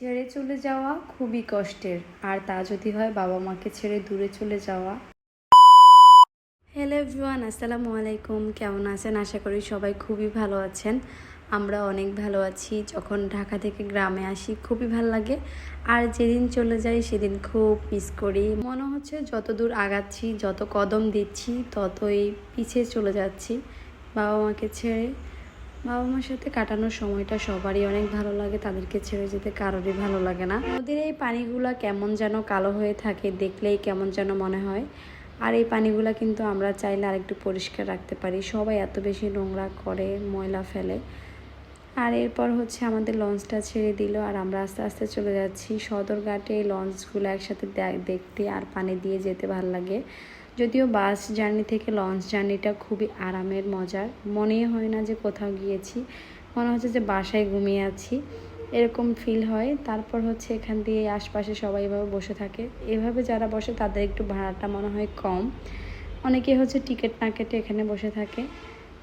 ছেড়ে চলে যাওয়া খুবই কষ্টের। আর তা যদি হয় বাবা মাকে ছেড়ে দূরে চলে যাওয়া। হ্যালো এভরিওয়ান আসসালামু আলাইকুম। কেমন আছেন? আশা করি সবাই খুবই ভালো আছেন। আমরা অনেক ভালো আছি। যখন ঢাকা থেকে গ্রামে আসি, খুবই ভালো লাগে। আর যেদিন চলে যাই, সেদিন খুব মিস করি। মনে হচ্ছে যত দূর আগাচ্ছি, যত কদম দিচ্ছি, ততই পিছিয়ে চলে যাচ্ছি। বাবা মাকে ছেড়ে বাবা মার সাথে কাটানোর সময়টা সবারই অনেক ভালো লাগে, তাদেরকে ছেড়ে যেতে কারোরই ভালো লাগে না। নদীর এই পানিগুলা কেমন যেন কালো হয়ে থাকে, দেখলেই কেমন যেন মনে হয়। আর এই পানিগুলা কিন্তু আমরা চাইলে আরেকটু পরিষ্কার রাখতে পারি। সবাই এত বেশি নোংরা করে, ময়লা ফেলে। আর এরপর হচ্ছে আমাদের লঞ্চটা ছেড়ে দিল আর আমরা আস্তে আস্তে চলে যাচ্ছি। সদরঘাটে এই লঞ্চগুলো একসাথে দেখতে আর পানি দিয়ে যেতে ভালো লাগে। যদিও বাস জার্নি থেকে লঞ্চ জার্নিটা খুবই আরামের মজার। মনেই হয় না যে কোথাও গিয়েছি। মনে হচ্ছে যে বাসায় ঘুমিয়ে আছি। এরকম ফিল হয়। তারপর হচ্ছে এখান দিয়ে আশপাশে সবাই এভাবে বসে থাকে। এভাবে যারা বসে তাদের একটু ভাড়াটা মনে হয় কম। অনেকে হচ্ছে টিকিট না কেটে এখানে বসে থাকে।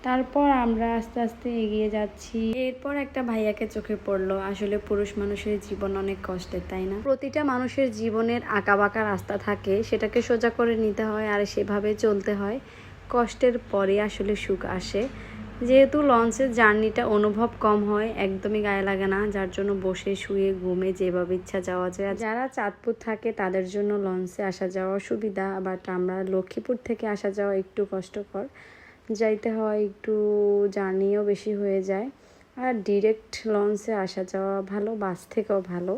তারপর আমরা আস্তে আস্তে এগিয়ে যাচ্ছি। এরপর একটা ভাইয়াকে চোখে পড়ল। আসলে পুরুষ মানুষের জীবন অনেক কষ্টের, তাই না? প্রতিটা মানুষের জীবনের বাঁকা রাস্তা থাকে, সেটাকে সোজা করে নিতে হয় আর সেভাবে চলতে হয়। কষ্টের পরে আসলে সুখ আসে। যেহেতু লঞ্চের জার্নিটা অনুভব কম হয়, একদমই গায়ে লাগে না, যার জন্য বসে, শুয়ে, ঘুমে যেভাবে ইচ্ছা যাওয়া যায়। যারা চাঁদপুর থাকে, তাদের জন্য লঞ্চে আসা যাওয়া সুবিধা, বাট আমরা লক্ষ্মীপুর থেকে আসা যাওয়া একটু কষ্টকর। যাইতে হয়, একটু জার্নিও বেশি হয়ে যায়। আর ডিরেক্ট লঞ্চে আসা যাওয়া ভালো বাস থেকেও ভালো।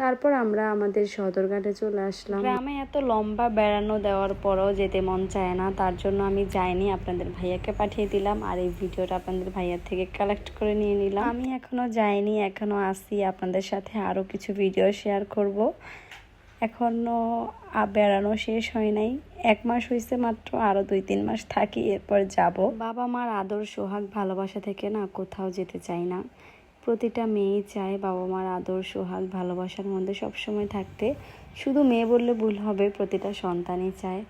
তারপর আমরা আমাদের সদরঘাটে চলে আসলাম। গ্রামে এত লম্বা বেড়ানো দেওয়ার পরও যেতে মন চায় না, তার জন্য আমি যাইনি, আপনাদের ভাইয়াকে পাঠিয়ে দিলাম আর এই ভিডিওটা আপনাদের ভাইয়ার থেকে কালেক্ট করে নিয়ে নিলাম। আমি এখনও যাইনি, এখনও আসি, আপনাদের সাথে আরও কিছু ভিডিও শেয়ার করব। এখনও আ- বেড়ানো শেষ হয় নাই। এক মাস হয়েছে মাত্র আরও দুই তিন মাস থাকি, এরপর যাব। বাবা মার আদর, সোহাগ, ভালোবাসা থেকে না কোথাও যেতে চাই না। প্রতিটা মেয়েই চায় বাবা মার আদর, সোহাগ, ভালোবাসার মধ্যে সবসময় থাকতে। শুধু মেয়ে বললে ভুল হবে, প্রতিটা সন্তানই চায়।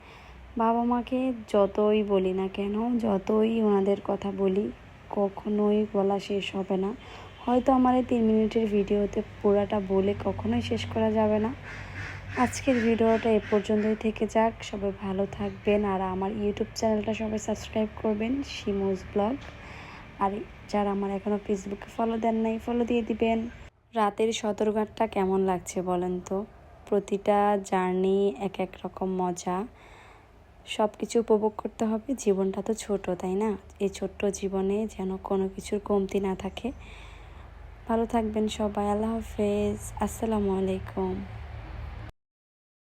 বাবা মাকে যতই বলি না কেন, যতই ওনাদের কথা বলি, কখনোই বলা শেষ হবে না। হয়তো আমার এই তিন মিনিটের ভিডিওতে পুরাটা বলে কখনোই শেষ করা যাবে না। আজকের ভিডিওটা এ পর্যন্তই থেকে যাক। সবাই ভালো থাকবেন। আর আমার ইউটিউব চ্যানেলটা সবাই সাবস্ক্রাইব করবেন, শিমুজ ব্লগ। আর যারা আমার এখনও ফেসবুকে ফলো দেন নাই ফলো দিয়ে দিবেন। রাতের সদরঘাটটা কেমন লাগছে বলেন তো? প্রতিটা জার্নি এক এক রকম মজা। সব কিছু উপভোগ করতে হবে। জীবনটা তো ছোট, তাই না? এই ছোট্ট জীবনে যেন কোনো কিছুর কমতি না থাকে। ভালো থাকবেন সবাই। আল্লাহ হাফেজ। আসসালামু আলাইকুম।